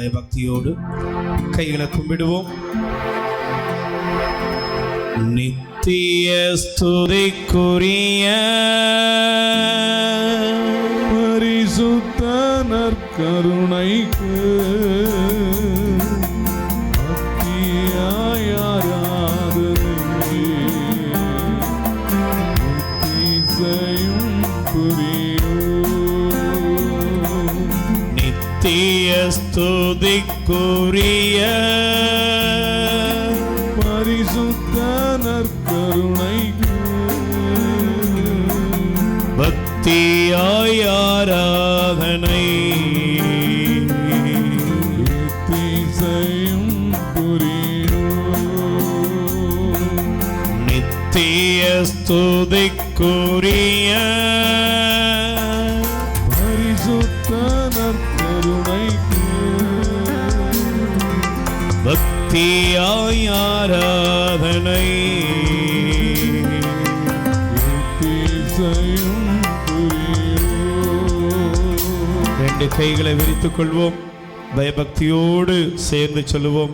பயபக்தியோடு கைகளை கும்பிடுவோம். நித்திய ஸ்துதிக்குரிய பரிசுத்த நற்கருணைக்கு ஸ்துதிக்குரிய பரிசுத்த நற்கருணைக்கு. பக்தியாய் ஆராதனை. நித்திய ஸ்துதிக்குரிய பக்தியாய் ஆராதனை ரெண்டு கைகளை விரித்துக் கொள்வோம் பயபக்தியோடு சேர்ந்து சொல்லுவோம்.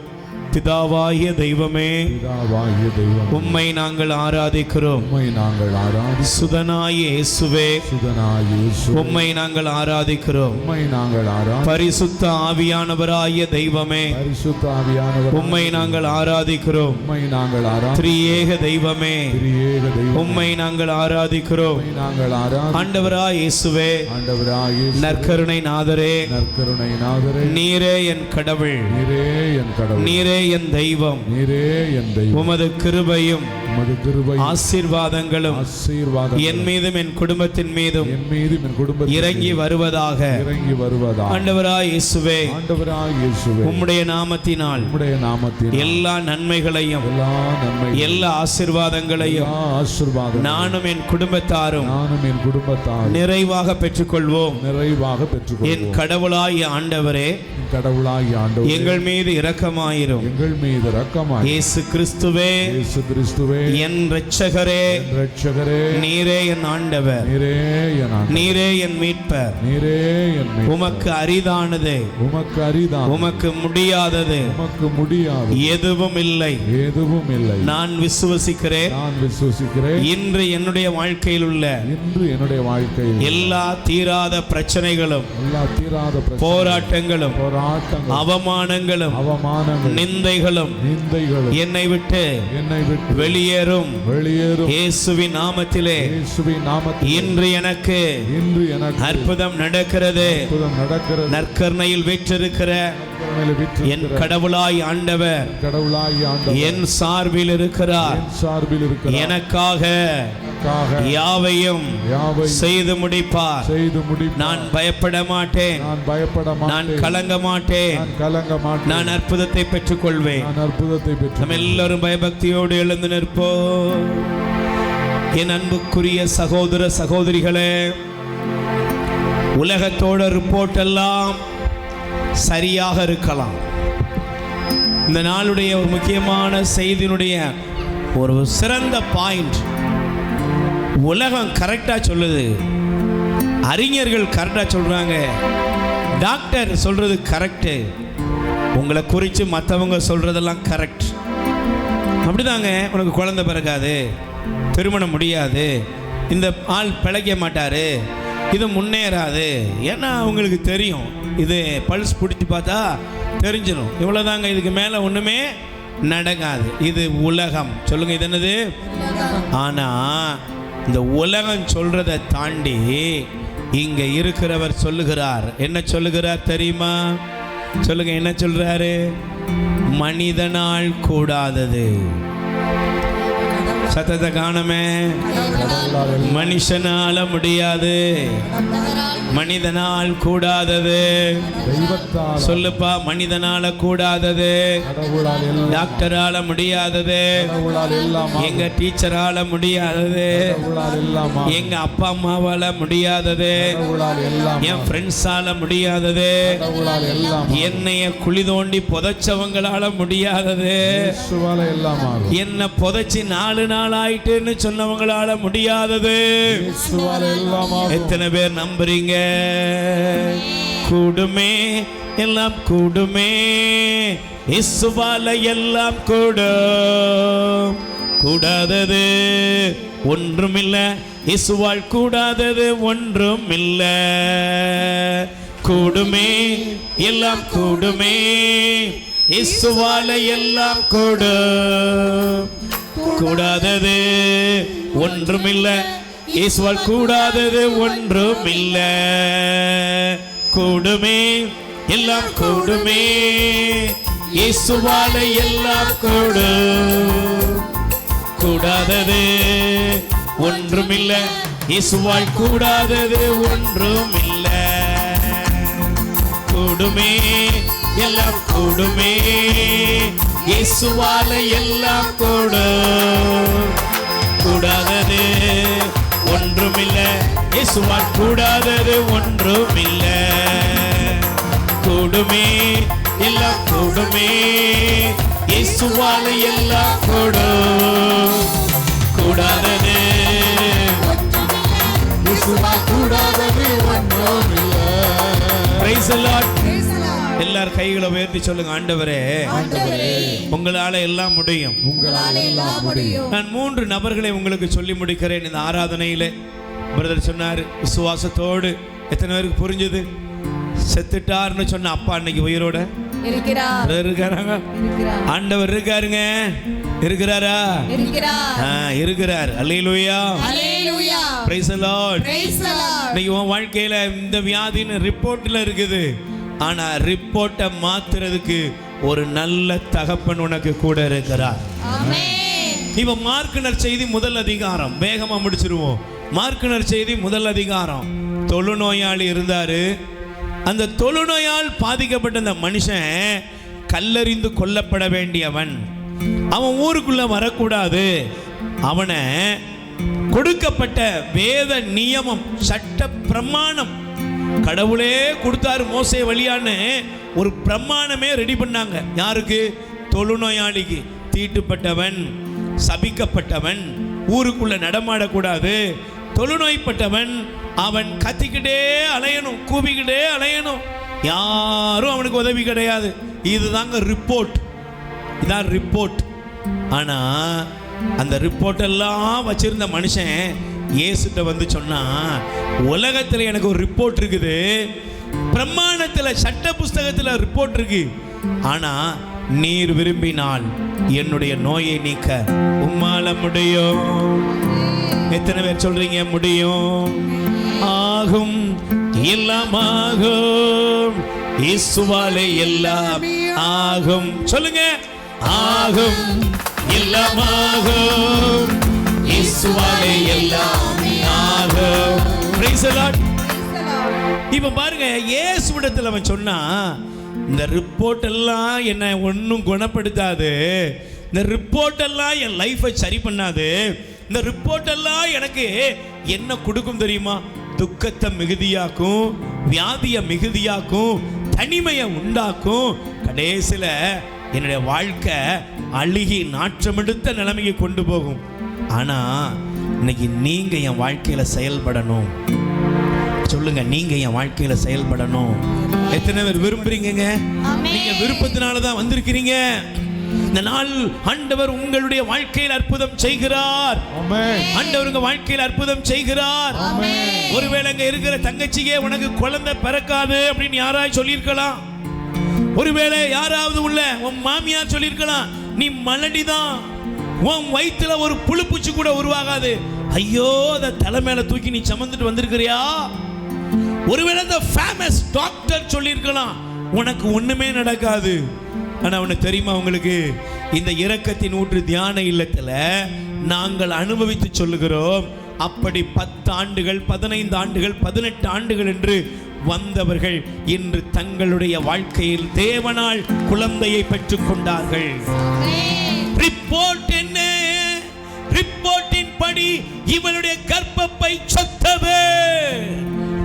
பிதாவாகிய தெய்வமே பிதாவாகிய தெய்வம் உம்மை நாங்கள் ஆராதிக்கிறோம். உம்மை நாங்கள் ஆராதி சுதனாய் இயேசுவே சுதனாய் இயேசு உம்மை நாங்கள் ஆராதிக்கிறோம். உம்மை நாங்கள் ஆராதி பரிசுத்த ஆவியானவராகிய தெய்வமே பரிசுத்த ஆவியானவர் உம்மை நாங்கள் ஆராதிக்கிறோம். உம்மை நாங்கள் ஆராதி திரியேக தெய்வமே திரியேக தெய்வம் உம்மை நாங்கள் ஆராதிக்கிறோம். நாங்கள் ஆராதி ஆண்டவராய் இயேசுவே ஆண்டவராய் இயேசு நற்கருணை நாதரே நற்கருணை நாதரே நீரே என் கடவுள் நீரே என் கடவுள் நீரே என் தெய்வம். நீரே என் தெய்வம். உமது கிருபையும் உமது கிருபை ஆசீர்வாதங்களும் ஆசீர்வாதம் என் மீதும் என் குடும்பத்தின் மீதும் என் மீதும் என் குடும்பத்தில் இறங்கி வருவதாக. இறங்கி வருவதா ஆண்டவராய் இயேசுவே ஆண்டவராய் இயேசுவே உம்முடைய நாமத்தினால் உம்முடைய நாமத்தில் எல்லா நன்மைகளையும் எல்லா நன்மை எல்லா ஆசீர்வாதங்களையும் ஆசீர்வாதம் நானும் என் குடும்பத்தாரும் நானும் என் குடும்பத்தார் நிறைவாக பெற்றுக்கொள்வோம். நிறைவாக என் பெற்றுக்கொள்வோம் கடவுளாய் ஆண்டவரே என் கடவுளாய் ஆண்டவர் எங்கள் மீது இரக்கமாயிரும். எங்கள் மீது ரக்கமாய் இயேசு கிறிஸ்துவே. இயேசு கிறிஸ்துவே. என் இரட்சகரே. என் ரட்சகரே நீரே என் ஆண்டவர். நீரே என். நீரே என் மீட்பர். நீரே என். உமக்கு அரிதானது. உமக்கு அரிதான் உமக்கு முடியாதது. உமக்கு முடியாது எதுவும் இல்லை. எதுவும் இல்லை. நான் விசுவசிக்கிறேன். நான் விசுவசிக்கிறேன். இன்று என்னுடைய வாழ்க்கையில் உள்ள இன்று என்னுடைய வாழ்க்கையில் எல்லா தீராத பிரச்சனைகளும் எல்லா தீராத போராட்டங்களும் போராட்டங்கள் அவமானங்களும் அவமானங்கள் நிந்தைகளும் நிந்தைகள் என்னை விட்டு என்னை விட்டு வெளியேறும். வெளியேறும். இயேசுவின் நாமத்திலே இயேசுவின் நாமத்தில் இன்று எனக்கு இன்று எனக்கு அற்புதம் நடக்கிறது. அற்புதம் நடக்கிறது. நற்கர்ணையில் வீற்றிருக்கிற என் கடவுளாய் ஆண்டவர். கடவுளாய் ஆண்டவர். என் சார்பில் இருக்கிறார். என் சார்பில் இருக்கிறார். எனக்காக எனக்காக யாவையும் யாவை செய்து முடிப்பார். செய்து முடி நான் பயப்பட மாட்டேன். நான் பயப்பட நான் மாட்டேன். கலங்க மாட்டேன். நான் கலங்க மாட்டேன். நான் அற்புதத்தை பெற்றுக்கொள்வேன். நான் அற்புதத்தை பெற்று நம்ம எல்லாரும் பயபக்தியோடு எழுந்து நிற்போம். என் அன்புக்குரிய சகோதர சகோதரிகளே உலகத்தோட ரிப்போர்ட் எல்லாம் சரியாக இருக்கலாம். இந்த நாளுடைய ஒரு முக்கியமான செய்தியினுடைய ஒரு சிறந்த பாயிண்ட் உலகம் கரெக்டாக சொல்லுது. அறிஞர்கள் கரெக்டாக சொல்கிறாங்க டாக்டர் சொல்கிறது கரெக்டு உங்களை குறித்து மற்றவங்க சொல்கிறதெல்லாம் கரெக்ட் அப்படிதாங்க உனக்கு குழந்தை பிறக்காது. திருமணம் முடியாது. இந்த ஆள் பிழைக்க மாட்டார். இது முன்னேறாது. ஏன்னா அவங்களுக்கு தெரியும். இது பல்ஸ் பிடிச்சி பார்த்தா தெரிஞ்சிடும் இவ்வளோதாங்க இதுக்கு மேலே ஒன்றுமே நடக்காது. இது உலகம். சொல்லுங்க இது என்னது? ஆனால் இந்த உலகம் சொல்றதை தாண்டி இங்க இருக்கிறவர் சொல்லுகிறார். என்ன சொல்லுகிறார் தெரியுமா? சொல்லுங்க என்ன சொல்றாரு? மனிதனால் கூடாதது. சத்தத்தை காணமே. மனுஷனால முடியாது. மனிதனால் கூடாதது. சொல்லுப்பா மனிதனால கூடாதது. டாக்டரால முடியாதது. எங்க டீச்சரால முடியாதது. எங்க அப்பா அம்மாவால முடியாதது. என் ஃப்ரெண்ட்ஸால முடியாதது. என்னைய குழி தோண்டி புதைச்சவங்களால முடியாதது. என்ன புதைச்சி நாலு நாள் ஆயிட்டுன்னு சொன்னவங்களால முடியாதது. எத்தனை பேர் நம்புறீங்க? கூடுமே எல்லாம் கூடுமே. இசுவால எல்லாம் கூடும். கூடாதது ஒன்றுமில்ல. இசுவால் கூடாதது ஒன்றுமில்ல. கூடுமே எல்லாம் கூடுமே. இசுவால எல்லாம் கூடும். கூடாதது ஒன்றுமில்லை. ஈஸ்வர் கூடாதது ஒன்றுமில்லை. கூடுமே எல்லாம் கூடுமே. இயேசுவால எல்லாம் கூடும் கூடாதது ஒன்றுமில்ல. இயேசுவால் கூடாதது ஒன்றுமில்ல. கூடுமே எல்லாம் கூடுமே. இயேசுவால எல்லாம் கூட. கூடாதது ஒன்றுமில்லை. இயேசுவால் கூடாதது ஒன்றுமில்லை. கூடுமே எல்லாம் கூடுமே. இயேசுவால எல்லாம் கூட. கூடாதது இயேசுவால் கூடாதது ஒன்றுமில்லை. Praise Lord Lord. எல்லார் கைகளை உயர்த்தி சொல்லுங்க ஆண்டவரே. உங்களால எல்லாம் முடியும். நான் மூன்று நபர்களை உங்களுக்கு சொல்லி முடிக்கிறேன் இந்த ஆராதனையில. பிரதர் சொன்னார் விசுவாசத்தோடு எத்தனை பேருக்கு புரிஞ்சுது? செத்துட்டார்னு சொன்ன அப்பா அன்னைக்கு உயிரோட? இருக்கிறார். ஆண்டவர் இருக்காருங்க. இருக்கிறாரா? இருக்கிறார். அல்லேலூயா. Praise lord. இன்னைக்கு உன் வாழ்க்கையில இந்த வியாதின்னு ரிப்போர்ட்ல இருக்குது. ஆனா ரிப்போர்ட்டை மாத்துறதுக்கு ஒரு நல்ல தகப்பன் உனக்கு கூட இருக்கிறார். இப்ப மார்க்குனர் செய்தி முதல் அதிகாரம். வேகமா முடிச்சிருவோம். மார்க்குனர் செய்தி முதல் அதிகாரம். தொழுநோயாளி இருந்தாரு. அந்த தொழுநோயால் பாதிக்கப்பட்ட அந்த மனுஷன் கல்லறிந்து கொல்லப்பட வேண்டியவன். அவன் ஊருக்குள்ள வரக்கூடாது. அவனை கொடுக்கப்பட்ட வேத நியமம் சட்ட பிரமாணம் கடவுளே கொடுத்தாரு மோசே வழியான்னு ஒரு பிரமாணமே ரெடி பண்ணாங்க. யாருக்கு? தொழுநோயாளிக்கு. தீட்டுப்பட்டவன் சபிக்கப்பட்டவன் ஊருக்குள்ள நடமாடக்கூடாது. தொழுநோய்ப்பட்டவன் அவன் கத்திக்கிட்டே அலையணும் கூவிக்கிட்டே அலையணும். யாரும் அவனுக்கு உதவி கிடையாது. இதுதாங்க ரிப்போர்ட் இதான் ரிப்போர்ட் ஆனால் அந்த ரிப்போர்ட் எல்லாம் வச்சிருந்த மனுஷன் இயேசுகிட்ட வந்து சொன்னா உலகத்தில் எனக்கு ஒரு ரிப்போர்ட் இருக்குது. பிரமாணத்தில் சட்ட புஸ்தகத்தில் ரிப்போர்ட் இருக்கு. ஆனா நீர் விரும்பினால் என்னுடைய நோயை நீக்க உம்மால முடியும். எத்தனை பேர் சொல்றீங்க முடியும். ஆகும் எல்லாமாகும் இசுவாலே எல்லாம் ஆகும். சொல்லுங்க ஆகும் எல்லாம் ஆகும் எல்லாம் ஆகும் இப்ப பாருங்க இயேசுவிடத்தில் அவன் சொன்னா இந்த ரிப்போர்ட் எல்லாம் என்னை ஒன்றும் குணப்படுத்தாது. இந்த ரிப்போர்ட் எல்லாம் என் லைஃபை சரி பண்ணாது. இந்த ரிப்போர்ட் எல்லாம் எனக்கு என்ன கொடுக்கும் தெரியுமா? துக்கத்தை மிகுதியாக்கும் வியாதியை மிகுதியாக்கும் தனிமையை உண்டாக்கும். கடைசியில் என்னுடைய வாழ்க்கை அழுகி நாற்றமெடுத்த நிலைமைக்கு கொண்டு போகும். ஆனா இன்னைக்கு நீங்க என் வாழ்க்கையில செயல்படணும். சொல்லுங்க நீங்க என் வாழ்க்கையில செயல்படணும். எத்தனை பேர் விரும்புறீங்கங்க? ஆமென். நீங்க விருப்பத்தினால தான் வந்திருக்கிறீங்க. இந்த நாள் ஆண்டவர் உங்களுடைய வாழ்க்கையில் அற்புதம் செய்கிறார். ஆமென். ஆண்டவர் உங்க வாழ்க்கையில் அற்புதம் செய்கிறார். ஒருவேளை இங்க இருக்கிற தங்கச்சிக்கே உனக்கு குழந்தை பிறக்காது அப்படின்னு யாராவது சொல்லியிருக்கலாம். ஒருவேளை யாராவது உள்ள உன் மாமியார் சொல்லியிருக்கலாம் நீ மலடிதான். உன் வயிற்றுல ஒரு புழுப்பூச்சி கூட உருவாகாது. ஐயோ அதை தலை மேல தூக்கி நீ சமந்துட்டு வந்திருக்கிறியா? ஒருவேளை அந்த ஃபேமஸ் டாக்டர் சொல்லியிருக்கலாம். உனக்கு ஒண்ணுமே நடக்காது. ஆனா உனக்கு தெரியுமா உங்களுக்கு? இந்த இரக்கத்தின் ஊற்று தியான இல்லத்துல நாங்கள் அனுபவித்து சொல்லுகிறோம். அப்படி பத்து ஆண்டுகள் பதினைந்து ஆண்டுகள் பதினெட்டு ஆண்டுகள் என்று வந்தவர்கள் இன்று தங்களுடைய வாழ்க்கையில் தேவனால் குழந்தையை பெற்றுக் கொண்டார்கள். ரிப்போர்ட் என்ன ரிப்போர்ட்டின் படி இவளுடைய கர்ப்பப்பை சொத்தது.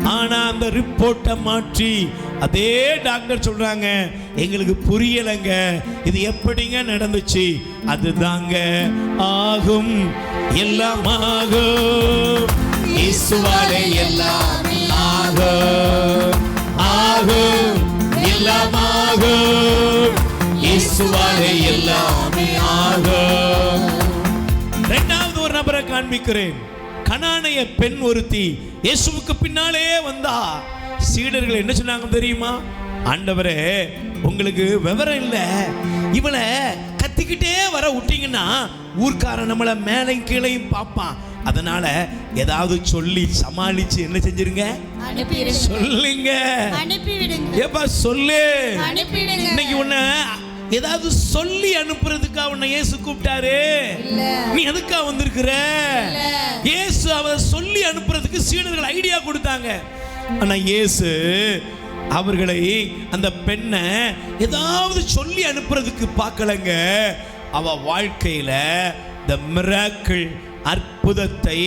ஆனா அந்த ரிப்போர்ட்டை மாற்றி அதே டாக்டர் சொல்றாங்க எங்களுக்கு புரியலைங்க. இது எப்படிங்க நடந்துச்சு? அதுதாங்க ஆகும். எல்லாம் ஆகும். இசுவாலே எல்லாம் ஆகும். ஆகும். எல்லாமாகும் இயேசுவாலே எல்லாமே ஆகும் இரண்டாவது ஒரு நபரை காண்பிக்கிறேன். கனானைய பெண் ஒருத்தி இயேசுவுக்கு பின்னாலே வந்தா. சீடர்கள் என்ன சொன்னாங்க தெரியுமா? ஆண்டவரே உங்களுக்கு விவரம் இல்ல. இவளை கத்திக்கிட்டே வர விட்டீங்கன்னா ஊர்க்காரன் நம்மளை மேலையும் கீழையும் பார்ப்பான். அதனால ஏதாவது சொல்லி சமாளிச்சு என்ன செஞ்சிருங்க? சொல்லுங்க. அனுப்பிவிடுங்க. ஏப்பா சொல்லு. அனுப்பிடுங்க. இன்னைக்கு உன்னை ஏதாவது சொல்லி அனுப்புறதுக்கா உன்னை இயேசு கூப்பிட்டாரு? நீ எதுக்கா வந்திருக்கிற? இல்ல. இயேசு அவ சொல்லி அனுப்புறதுக்கு சீடர்கள் ஐடியா கொடுத்தாங்க. ஆனா இயேசு அவர்களை அந்த பெண்ணை ஏதாவது சொல்லி அனுப்புறதுக்கு பார்க்கலங்க. அவ வாழ்க்கையில த மிராக்கிள் அற்புதத்தை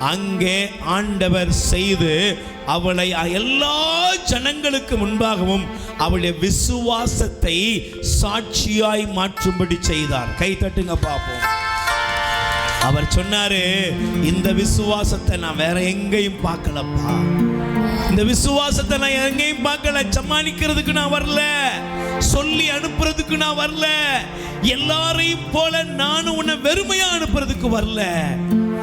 அங்கே ஆண்டவர் செய்து அவளை எல்லா ஜனங்களுக்கு முன்பாகவும் அவளுடைய விசுவாசத்தை சாட்சியாய் மாற்றும்படி செய்தார். கை தட்டுங்க பார்ப்போம் அவர் சொன்னாரு இந்த விசுவாசத்தை நான் வேற எங்கேயும் பார்க்கலப்பா. இந்த விசுவாசத்தை நான் எங்கேயும் பார்க்கல. சமாளிக்கிறதுக்கு நான் வரல. சொல்லி அனுப்புறதுக்கு நான் வரல. எல்லாரையும் போல நானும் உன்னை வெறுமையா அனுப்புறதுக்கு வரல.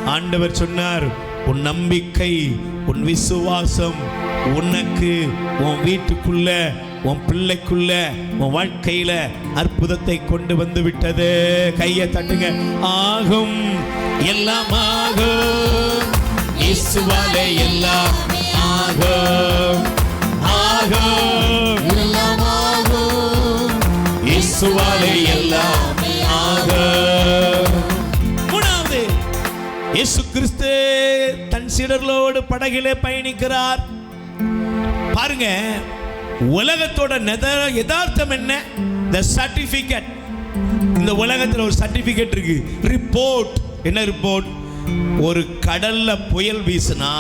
ஆண்டவர் சொன்னார் உன் நம்பிக்கை உன் விசுவாசம் உனக்கு உன் வீட்டுக்குள்ள உன் பிள்ளைக்குள்ள உன் வாழ்க்கையில அற்புதத்தை கொண்டு வந்து விட்டது. கையை தட்டுங்க. ஆகும் எல்லாம் ஆகும். இயேசுவாலே எல்லாம் ஆகும். ஆகும். எல்லாமாகும் இயேசுவாலே எல்லாம் இயேசு கிறிஸ்து தன் சீடர்களோடு படகிலே பயணிக்கிறார். பாருங்க உலகத்தோட யதார்த்தம் என்ன? த சர்டிபிகேட் இந்த உலகத்துல ஒரு சர்டிபிகேட் இருக்கு. ரிப்போர்ட் என்ன ரிப்போர்ட் ஒரு கடல்ல புயல் வீசுனா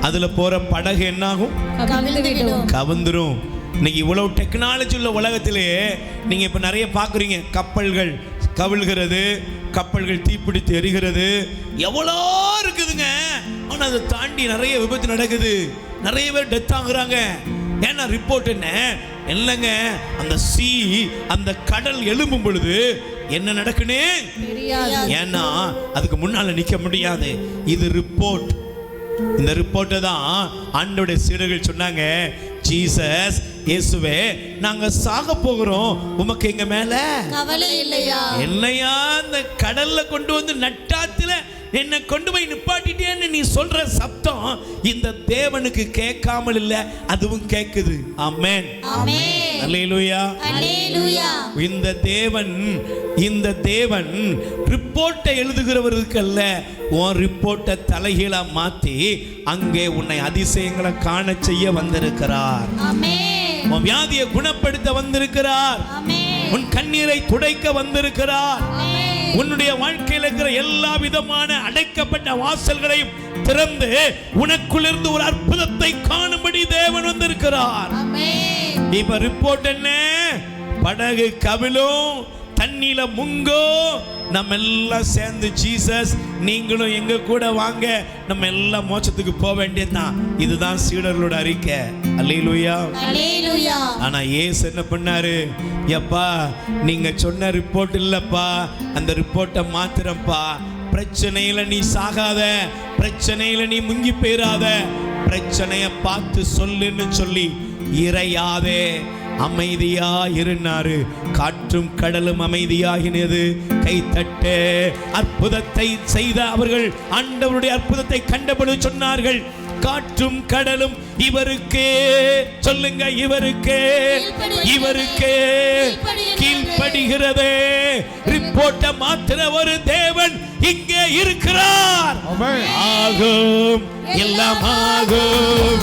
அதுல போற படகு என்னாகும்? விடும் கவுந்துரும் இன்னைக்கு இவ்வளவு டெக்னாலஜி உள்ள உலகத்திலே நீங்க இப்ப நிறைய பாக்குறீங்க கப்பல்கள் கவிழ்கிறது கப்பல்கள் தீப்பிடித்து எரிகிறது. எவ்வளோ இருக்குதுங்க. ஆனா அதை தாண்டி நிறைய விபத்து நடக்குது. நிறைய பேர் டெத் ஆகுறாங்க. ஏன்னா ரிப்போர்ட் என்ன? இல்லைங்க. அந்த சீ அந்த கடல் எழும்பும் பொழுது என்ன நடக்குன்னு? தெரியாது. ஏன்னா அதுக்கு முன்னால நிக்க முடியாது. இது ரிப்போர்ட் இந்த ரிப்போர்ட்டை தான் ஆண்டோடைய சீடர்கள் சொன்னாங்க. ஜீசஸ் இயேசுவே நாங்க சாக போகிறோம். உமக்கு எங்க மேல? கவலை இல்லையா? என்னையா அந்த கடல்ல கொண்டு வந்து நட்டாத்துல என்னை கொண்டு போய் நிப்பாட்டிட்டேன்னு நீ சொல்ற சப்தம் இந்த தேவனுக்கு கேட்காமல் இல்ல அதுவும் கேக்குது. ஆமென். அல்லேலூயா. இந்த தேவன் இந்த தேவன் ரிப்போர்ட்டை எழுதுகிறவருக்கு அல்ல உன் ரிப்போர்ட்டை தலைகீழா மாத்தி அங்கே உன்னை அதிசயங்களை காண செய்ய வந்திருக்கிறார். ஆமென். உன் வியாதியை குணப்படுத்த வந்திருக்கிறார். உன் கண்ணீரை துடைக்க வந்திருக்கிறார். உன்னுடைய வாழ்க்கையில் இருக்கிற எல்லா விதமான அடைக்கப்பட்ட வாசல்களையும் திறந்து உனக்குள்ளிருந்து ஒரு அற்புதத்தை காணும்படி தேவன் வந்திருக்கிறார். இப்ப ரிப்போர்ட் என்ன? படகு கவிழும் தண்ணியில முங்கோ. நம்ம எல்லாம் சேர்ந்து ஜீசஸ் நீங்களும் எங்க கூட வாங்க. நம்ம எல்லாம் மோட்சத்துக்கு போக வேண்டியதுதான் இதுதான் சீடர்களோட அறிக்கை. அல்லேலூயா. அல்லேலூயா. ஆனா ஏசு என்ன பண்ணாரு? எப்பா நீங்க சொன்ன ரிப்போர்ட் இல்லப்பா. அந்த ரிப்போர்ட்டை மாத்திரப்பா பிரச்சனையில நீ சாகாத. பிரச்சனையில நீ முங்கி போயிராத. பிரச்சனைய பார்த்து சொல்லுன்னு சொல்லி இறையாதே. அமைதியா இருந்தாரு காற்றும் கடலும் அமைதியாகினது. கைத்தட்டு அற்புதத்தை செய்த அவர்கள் ஆண்டவருடைய அற்புதத்தை கண்டபடி சொன்னார்கள். காற்றும் கடலும் இவருக்கே சொல்லுங்க இவருக்கே இவருக்கே கீழ்ப்படுகிறதே. ரிப்போர்ட்ட மாத்திர ஒரு தேவன் இங்கே இருக்கிறார். ஆகும் எல்லாம் ஆகும்.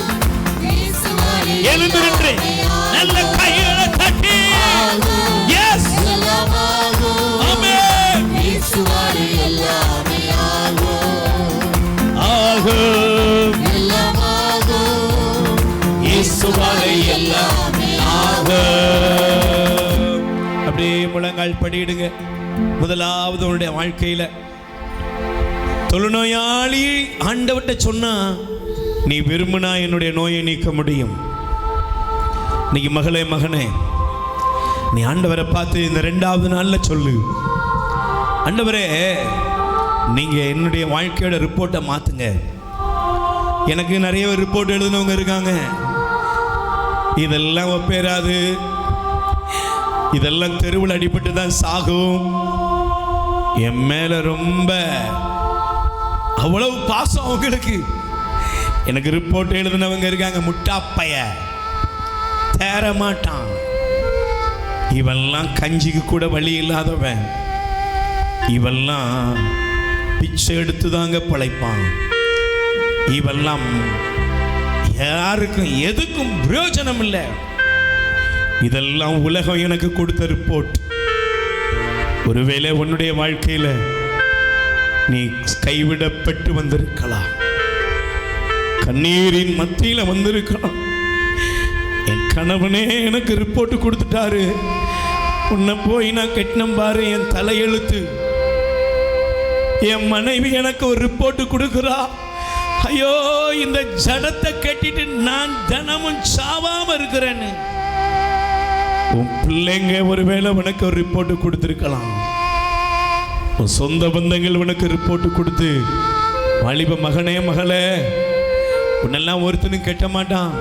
எழுந்து நின்று. நல்ல கைகளை தட்டி எஸ் எல்லாமாகும் ஆமென் இயேசுவாலே எல்லாமே ஆகும் ஆகும் அப்படியே முழங்கால் படியிடுங்க. முதலாவது உன்னுடைய வாழ்க்கையில. தொழுநோயாளி ஆண்டவர்கிட்ட சொன்னா நீ விரும்பினா என்னுடைய நோயை நீக்க முடியும். இன்னைக்கு மகளே மகனே நீ ஆண்டவரை பார்த்து இந்த ரெண்டாவது நாளில் சொல்லு. ஆண்டவரே நீங்கள் என்னுடைய வாழ்க்கையோட ரிப்போர்ட்டை மாற்றுங்க எனக்கு நிறைய ரிப்போர்ட் எழுதினவங்க இருக்காங்க. இதெல்லாம் ஒப்பேராது இதெல்லாம் தெருவில் அடிபட்டு தான் சாகும். என் மேலே ரொம்ப அவ்வளவு பாசம் அவங்களுக்கு. எனக்கு ரிப்போர்ட் எழுதினவங்க இருக்காங்க முட்டாப்பைய. தேர மாட்டான் இவெல்லாம் கஞ்சிக்கு கூட வழி இல்லாதவன். இவெல்லாம் பிச்சை எடுத்து தாங்க பிழைப்பான். இவெல்லாம் யாருக்கும் எதுக்கும் பிரயோஜனம் இல்லை இதெல்லாம் உலகம் எனக்கு கொடுத்த ரிப்போர்ட் ஒருவேளை உன்னுடைய வாழ்க்கையில நீ கைவிடப்பட்டு வந்திருக்கலாம். கண்ணீரின் மத்தியில வந்திருக்கலாம். என் கணவனே எனக்கு ரிப்போர்ட் கொடுத்துட்டாரு. உன்னை போய் நான் கெட்டினம் பாரு என் தலையெழுத்து என் மனைவி எனக்கு ஒரு ரிப்போர்ட் கொடுக்குறா. ஐயோ இந்த ஜடத்தை கட்டிட்டு நான் தினமும் சாவாம இருக்கிறேன்னு. உன் பிள்ளைங்க ஒருவேளை உனக்கு ஒரு ரிப்போர்ட் கொடுத்துருக்கலாம். உன் சொந்த பந்தங்கள் உனக்கு ரிப்போர்ட் கொடுத்து வாலிப மகனே மகளே உன்னெல்லாம் ஒருத்தனும் கெட்ட மாட்டான்.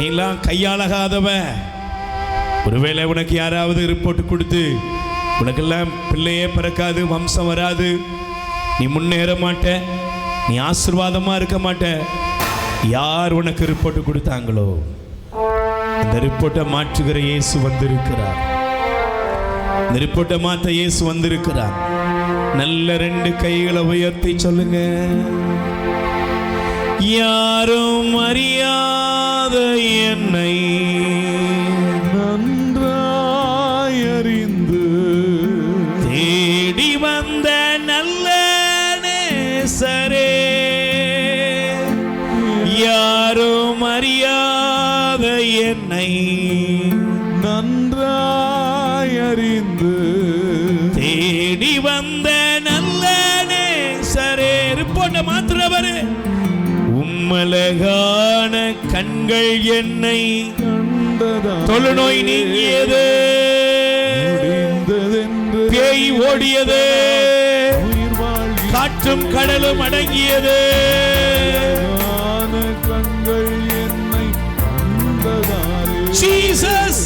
நீலாம் கையாளகாதவ. ஒருவேளை உனக்கு யாராவது ரிப்போர்ட் கொடுத்து உனக்கெல்லாம் பிள்ளையே பிறக்காது வம்சம் வராது. நீ முன்னேற மாட்ட நீ ஆசீர்வாதமா இருக்க மாட்ட. யார் உனக்கு ரிப்போர்ட் கொடுத்தாங்களோ இந்த ரிப்போர்ட்டை மாற்றுகிற இயேசு வந்திருக்கிறார். இந்த ரிப்போர்ட்டை மாற்ற இயேசு வந்திருக்கிறார். நல்ல ரெண்டு கைகளை உயர்த்தி சொல்லுங்க. யாரும் அறியாத என்னை என்னை தொழுநோய் நீங்கியது. பேய் ஓடியது. காற்றும் கடலும் அடங்கியது. கண்கள் என்னை ஜீசஸ்!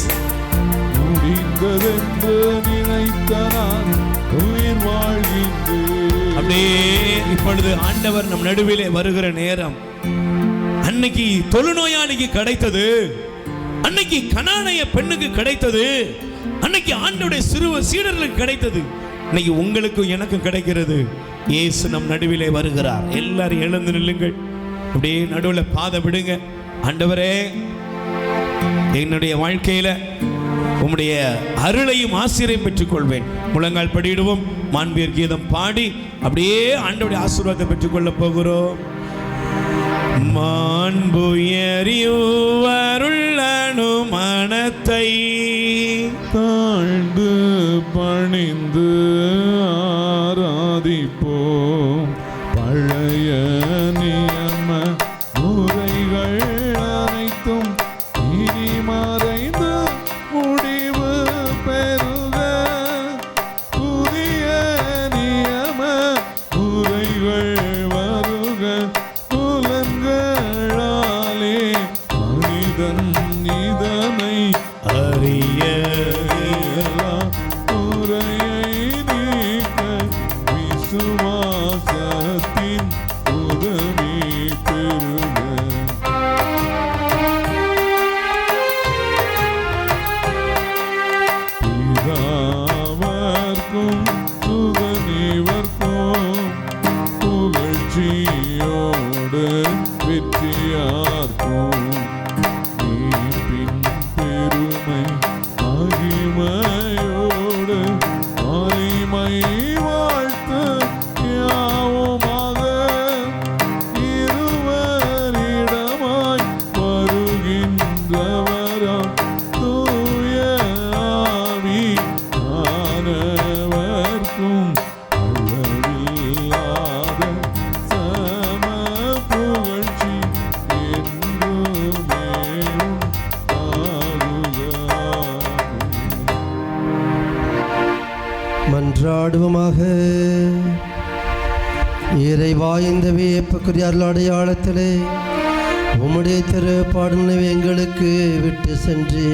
முடிந்ததென்று நினைத்த நான் உயிர் வாழ்கின்றேன். அப்படியே இப்பொழுது ஆண்டவர் நம் நடுவிலே வருகிற நேரம். அன்னைக்கு தொழுநோயாளிக்கு கிடைத்தது. அன்னைக்கு கனானைய பெண்ணுக்கு கிடைத்தது. அன்னைக்கு ஆண்டோடைய சிறு சீடர்களுக்கு கிடைத்தது. இன்னைக்கு உங்களுக்கும் எனக்கும் கிடைக்கிறது. இயேசு நம் நடுவிலே வருகிறார். எல்லாரும் எழுந்து நில்லுங்கள். அப்படியே நடுவில் பாதை விடுங்க. ஆண்டவரே என்னுடைய வாழ்க்கையில உம்முடைய அருளையும் ஆசிரியம் பெற்றுக்கொள்வேன். முழங்கால் படியிடுவோம். மாண்பியர் கீதம் பாடி அப்படியே ஆண்டோடைய ஆசீர்வாதத்தை பெற்றுக்கொள்ள போகிறோம். மாண்புயறிவருள்ளனு மனத்தை தாழ்ந்து பணிந்து பாடுவோமாக. இறைவா இந்த வியப்புக்குரிய அருள் அடையாளத்திலே உம்முடைய திருப்பாடலை எங்களுக்கு விட்டு சென்றே.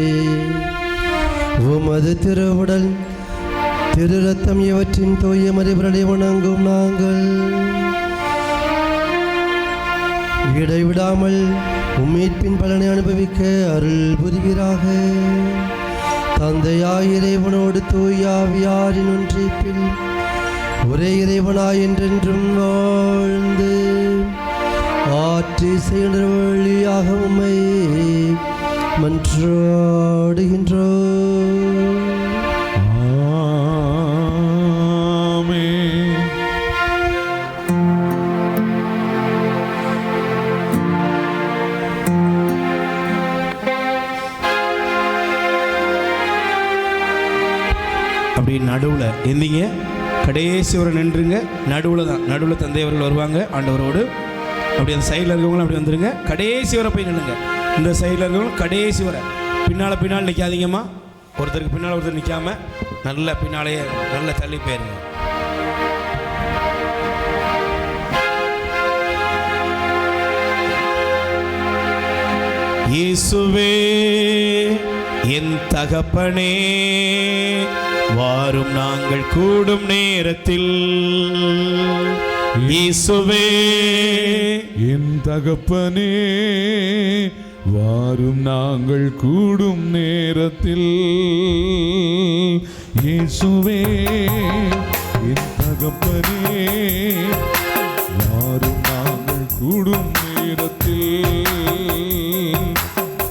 உமது திருவுடல் திரு ரத்தம் இவற்றின் தூய மறைபுரலை வணங்கும் நாங்கள். இடைவிடாமல் உம்மீட்பின் பலனை அனுபவிக்க அருள் புரிகிறார்கள் தந்தையாய் இறைவனோடு தூயாவியாரின் ஒன்றிப்பில் ஒரே இறைவனாய் என்றென்றும் வாழ்ந்து ஆற்றி செய்கின்ற வழியாக உண்மை மன்றாடுகின்றோம். எந்திங்க. கடைசி ஒரு நின்றுங்க. நடுவில் தான். நடுவில் தந்தையவர்கள் வருவாங்க. ஆண்டவரோடு. அப்படி அந்த சைடில் இருக்கவங்களும் அப்படி வந்துடுங்க கடைசி வரை போய் நில்லுங்க. இந்த சைடில் இருக்கவங்களும் கடைசி வரை. பின்னால் பின்னால் நிற்காதீங்கம்மா ஒருத்தருக்கு பின்னால் ஒருத்தர் நிற்காம நல்ல பின்னாலேயே நல்ல தள்ளி போயிருங்க. இயேசுவே என் தகப்பனே வாரும் நாங்கள் கூடும் நேரத்தில். இயேசுவே என் தகப்பனே வாரும் நாங்கள் கூடும் நேரத்தில். இயேசுவே என் தகப்பனே வாரும் நாங்கள் கூடும் நேரத்தில்.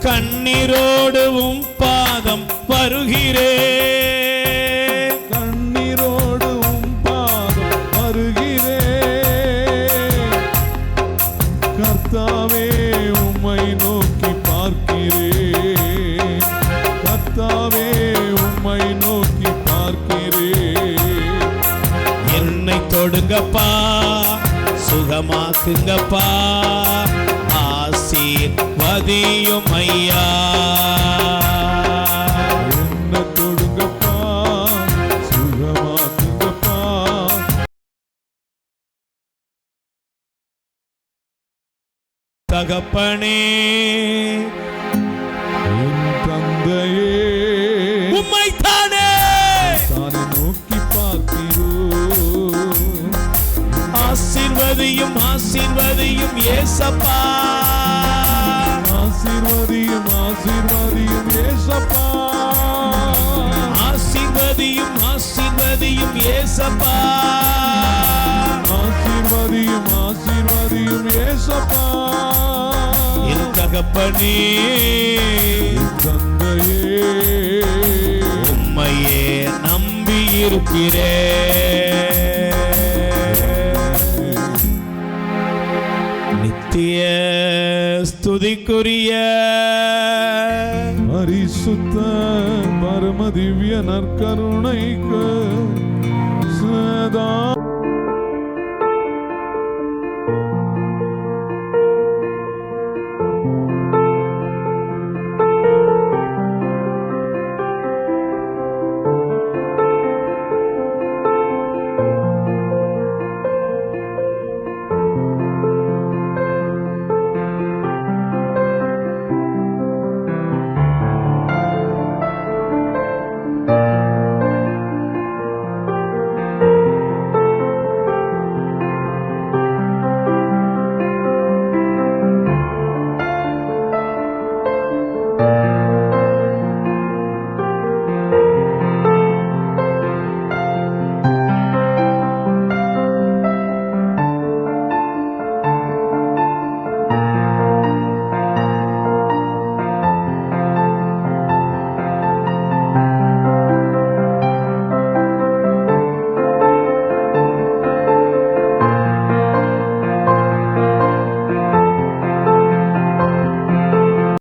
கண்ணீரோடுவும் வருகிறே. கண்ணீரோடு உம் பாதம் அருகிறே. கர்த்தாவே உம்மை நோக்கி பார்க்கிறேன் கர்த்தாவே உம்மை நோக்கி பார்க்கிறேன் என்னை தொடுங்கப்பா சுகமாக்குங்கப்பா. ஆசீர்வதியும் ஐயா தகப்பனே. தந்தையே. உம்மை தானே தானே நோக்கி பார்க்கிறோம் ஆசீர்வதியும் ஆசீர்வதியும் ஏசப்பா. ஆசீர்வதியும் ஆசீர்வதியும் ஏசப்பா. ஆசீர்வதியும் ஆசீர்வதியும் ஏசப்பா. ஆசீர்வதியும் ஆசீர்வதியும் ஏசப்பா. தகப்பனே. தந்தையே உம்மையே நம்பி இருக்கிறே நித்திய ஸ்துதிக்குரிய பரிசுத்த பரம திவ்ய நற்கருணைக்கு